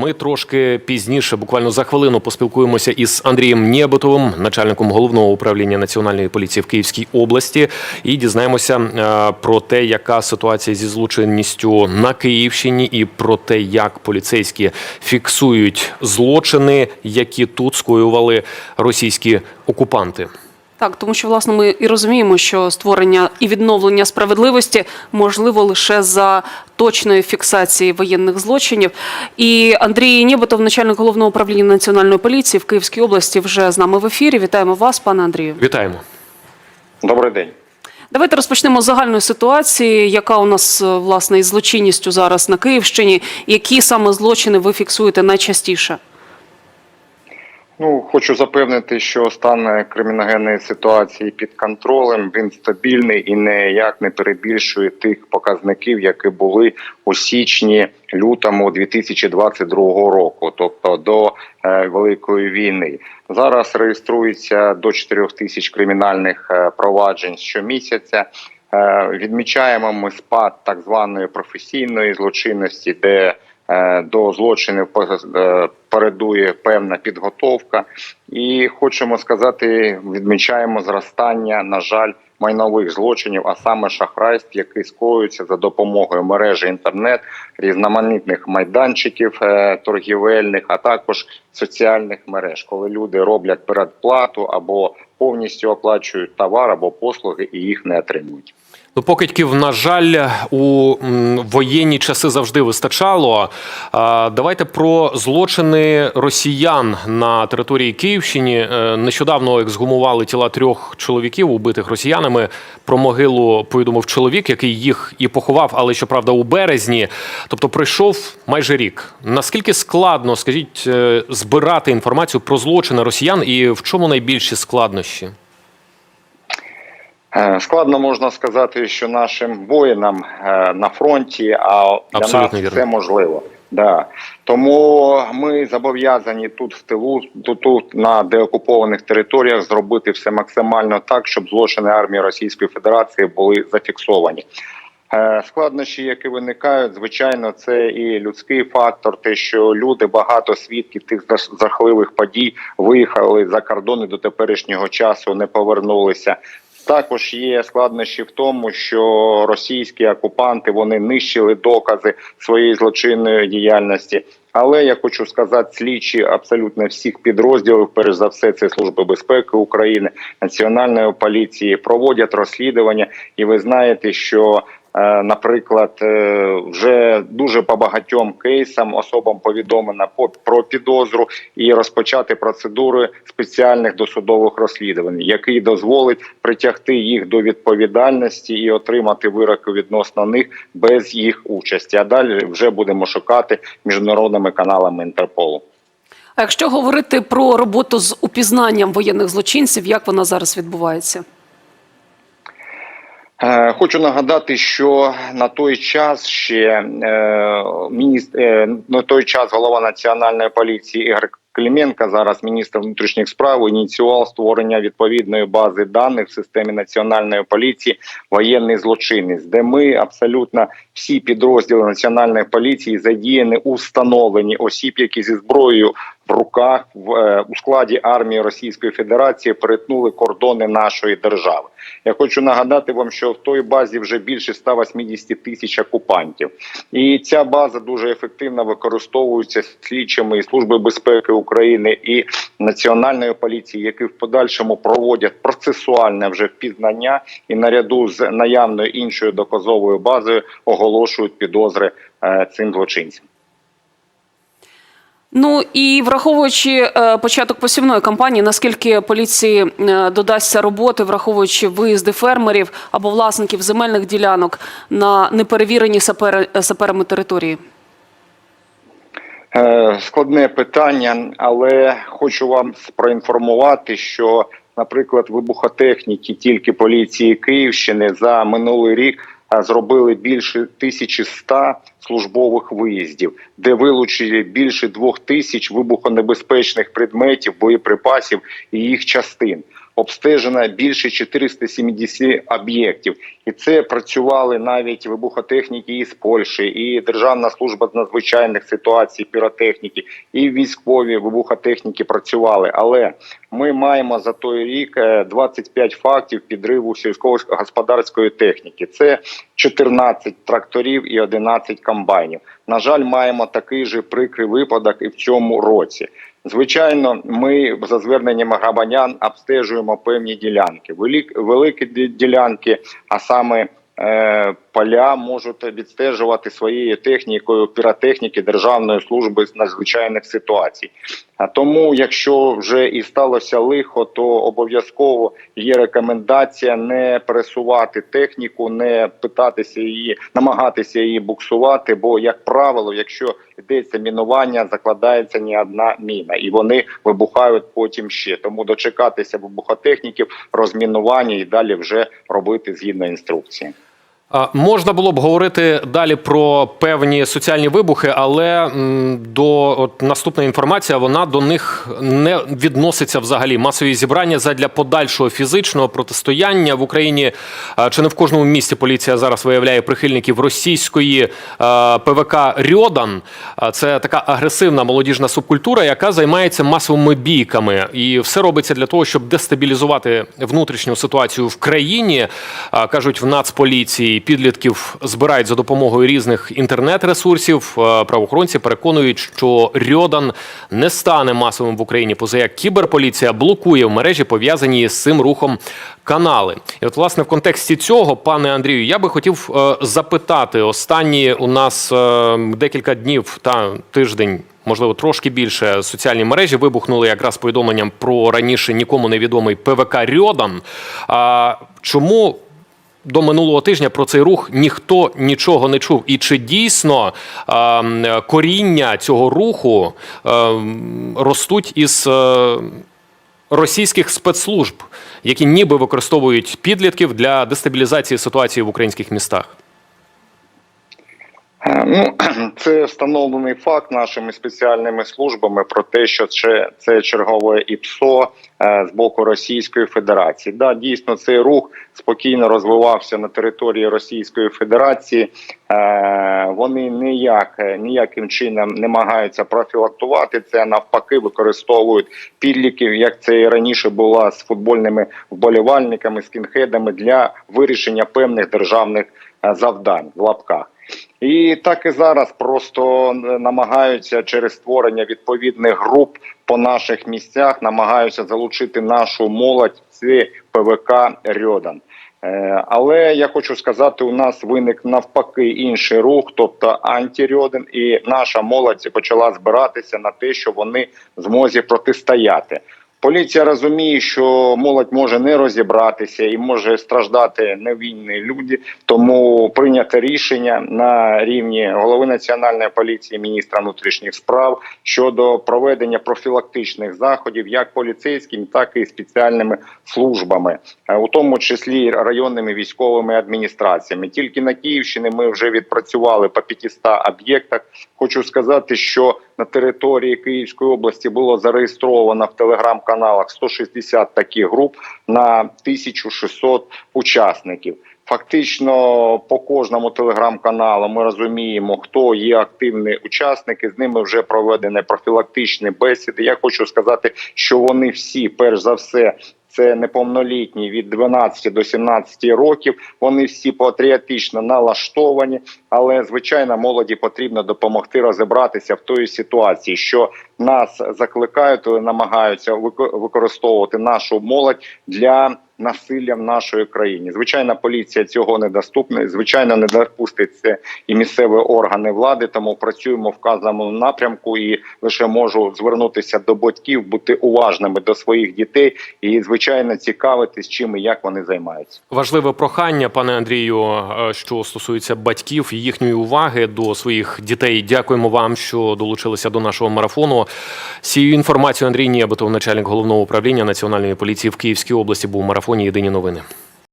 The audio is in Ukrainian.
Ми трошки пізніше, буквально за хвилину, поспілкуємося із Андрієм Нєботовим, начальником головного управління національної поліції в Київській області, і дізнаємося е, про те, яка ситуація зі злочинністю на Київщині, і про те, як поліцейські фіксують злочини, які тут скоювали російські окупанти. Так, тому що власне ми і розуміємо, що створення і відновлення справедливості можливо лише за точної фіксації воєнних злочинів. І Андрій Нєботов, начальник головного управління національної поліції в Київській області, вже з нами в ефірі. Вітаємо вас, пане Андрію. Вітаємо. Добрий день. Давайте розпочнемо з загальної ситуації, яка у нас власне із злочинністю зараз на Київщині. Які саме злочини ви фіксуєте найчастіше? Ну хочу запевнити, що стан криміногенної ситуації під контролем він стабільний і ніяк не перебільшує тих показників, які були у січні лютому 2022 року, тобто до е, великої війни. Зараз реєструється до 4 тисяч кримінальних е, проваджень щомісяця. Е, відмічаємо ми спад так званої професійної злочинності, де до злочинів е, передує певна підготовка, і хочемо сказати, відмічаємо зростання, на жаль, майнових злочинів, а саме шахрайств, які скоюються за допомогою мережі інтернет, різноманітних майданчиків е, торгівельних, а також соціальних мереж, коли люди роблять передплату або повністю оплачують товар або послуги і їх не отримують. Ну, покидьків, на жаль, у воєнні часи завжди вистачало. Давайте про злочини росіян на території Київщини. Е, Нещодавно ексгумували тіла трьох чоловіків, убитих росіянами. Про могилу повідомив чоловік, який їх і поховав, але щоправда у березні. Тобто пройшов майже рік. Наскільки складно, скажіть, е, збирати інформацію про злочини росіян і в чому найбільші складнощі? Е, Складно можна сказати, що нашим воїнам е, на фронті, а для Абсолютно нас вірно. це можливо. Да. Тому ми зобов'язані тут в тилу, тут, тут на деокупованих територіях зробити все максимально так, щоб злочини армії Російської Федерації були зафіксовані. Е, Складнощі, які виникають, звичайно, це і людський фактор, те, що люди багато свідків тих жах- жахливих подій виїхали за кордони до теперішнього часу, не повернулися. Також є складнощі в тому, що російські окупанти вони нищили докази своєї злочинної діяльності. Але я хочу сказати, слідчі абсолютно всіх підрозділів, перш за все, це Служби безпеки України, Національної поліції, проводять розслідування, і ви знаєте, що Наприклад, е, вже дуже по багатьом кейсам особам повідомлено по- про підозру і розпочати процедури спеціальних досудових розслідувань, який дозволить притягти їх до відповідальності і отримати вироки відносно них без їх участі. А далі вже будемо шукати міжнародними каналами Інтерполу. А якщо говорити про роботу з упізнанням воєнних злочинців, як вона зараз відбувається? Е, Хочу нагадати, що на той час ще е, міністр е, на той час голова національної поліції Ігор Клименко, зараз міністр внутрішніх справ, ініціював створення відповідної бази даних в системі національної поліції воєнний злочинець, де ми абсолютно всі підрозділи національної поліції задіяні у встановленні осіб, які зі зброєю руках в е, у складі армії Російської Федерації перетнули кордони нашої держави. Я хочу нагадати вам, що в той базі вже більше 180 тисяч окупантів, і ця база дуже ефективно використовується слідчими і служби безпеки України і національної поліції, які в подальшому проводять процесуальне вже впізнання і наряду з наявною іншою доказовою базою оголошують підозри е, цим злочинцям. Ну і враховуючи е, початок посівної кампанії, наскільки поліції е, додасться роботи, враховуючи виїзди фермерів або власників земельних ділянок на неперевірені сапери, саперами території? Е, Складне питання, але хочу вам проінформувати, що, наприклад, вибухотехніки тільки поліції Київщини за минулий рік е, зробили більше 1100 службових виїздів, де вилучили більше двох тисяч вибухонебезпечних предметів, боєприпасів і їх частин. Обстежено більше 470 об'єктів, і це працювали навіть вибухотехніки із Польщі, і Державна служба з надзвичайних ситуацій, піротехніки, і військові вибухотехніки працювали. Але ми маємо за той рік е, 25 фактів підриву сільськогосподарської техніки. Це 14 тракторів і 11 комбайнів. На жаль, маємо такий же прикрий випадок і в цьому році. Звичайно, ми за зверненнями грабанян обстежуємо певні ділянки. Велик, великі ді- ділянки, а саме поля можуть відстежувати своєю технікою піротехніки Державної служби з надзвичайних ситуацій. А тому, якщо вже і сталося лихо, то обов'язково є рекомендація не пересувати техніку, не питатися її, намагатися її буксувати. Бо, як правило, якщо йдеться мінування, закладається не одна міна, і вони вибухають потім ще. Тому дочекатися вибухотехніків, розмінування і далі вже робити згідно інструкції. Можна було б говорити далі про певні соціальні вибухи, але до от, наступна інформація вона до них не відноситься взагалі. Масові зібрання задля подальшого фізичного протистояння в Україні. Чи не в кожному місті поліція зараз виявляє прихильників російської ПВК Рьодан? Це така агресивна молодіжна субкультура, яка займається масовими бійками, і все робиться для того, щоб дестабілізувати внутрішню ситуацію в країні. Кажуть в Нацполіції, підлітків збирають за допомогою різних інтернет-ресурсів. Е, Правоохоронці переконують, що Рьодан не стане масовим в Україні, поза як кіберполіція блокує в мережі пов'язані з цим рухом канали. І от, власне, в контексті цього, пане Андрію, я би хотів е, запитати останні у нас е, декілька днів та тиждень. Можливо, трошки більше соціальні мережі вибухнули якраз повідомленням про раніше нікому невідомий ПВК Рьодан. А чому до минулого тижня про цей рух ніхто нічого не чув. І чи дійсно е, коріння цього руху е, ростуть із е, російських спецслужб, які ніби використовують підлітків для дестабілізації ситуації в українських містах? Е, Ну, це встановлений факт нашими спеціальними службами про те, що це, це чергове ІПСО е, з боку Російської Федерації. Да, дійсно, цей рух спокійно розвивався на території Російської Федерації. Е, Вони ніяк ніяким чином не намагаються профілактувати це. Навпаки, використовують підліків, як це і раніше було з футбольними вболівальниками, скінхедами для вирішення певних державних завдань в лапках. І так і зараз просто намагаються через створення відповідних груп по наших місцях, намагаються залучити нашу молодь ці ПВК Рьодан. Е, Але я хочу сказати, у нас виник навпаки інший рух, тобто антирьоден, і наша молодь почала збиратися на те, що вони змозі протистояти. Поліція розуміє, що молодь може не розібратися і може страждати невинні люди. Тому прийнято рішення на рівні голови національної поліції, міністра внутрішніх справ щодо проведення профілактичних заходів, як поліцейськими, так і спеціальними службами, е, у тому числі районними військовими адміністраціями. Тільки на Київщині ми вже відпрацювали по 500 об'єктах. Хочу сказати, що на території Київської області було зареєстровано в телеграм-каналах 160 таких груп на 1600 учасників. Фактично по кожному телеграм-каналу ми розуміємо, хто є активні учасники. З ними вже проведені профілактичні бесіди. Я хочу сказати, що вони всі, перш за все, це неповнолітні від 12 до 17 років. Вони всі патріотично налаштовані, але звичайно молоді потрібно допомогти розібратися в тої ситуації, що нас закликають, намагаються використовувати нашу молодь для насилля в нашій країні. Звичайно, поліція цього не доступна. Звичайно, не допустить це і місцеві органи влади. Тому працюємо в вказаному напрямку. І лише можу звернутися до батьків, бути уважними до своїх дітей і звичайно цікавитись, чим і як вони займаються. Важливе прохання, пане Андрію, е, що стосується батьків і їхньої уваги до своїх дітей. Дякуємо вам, що долучилися до нашого марафону. Цією інформацією Андрій Нєбетов, начальник головного управління національної поліції в Київській області, був у марафоні Єдині новини.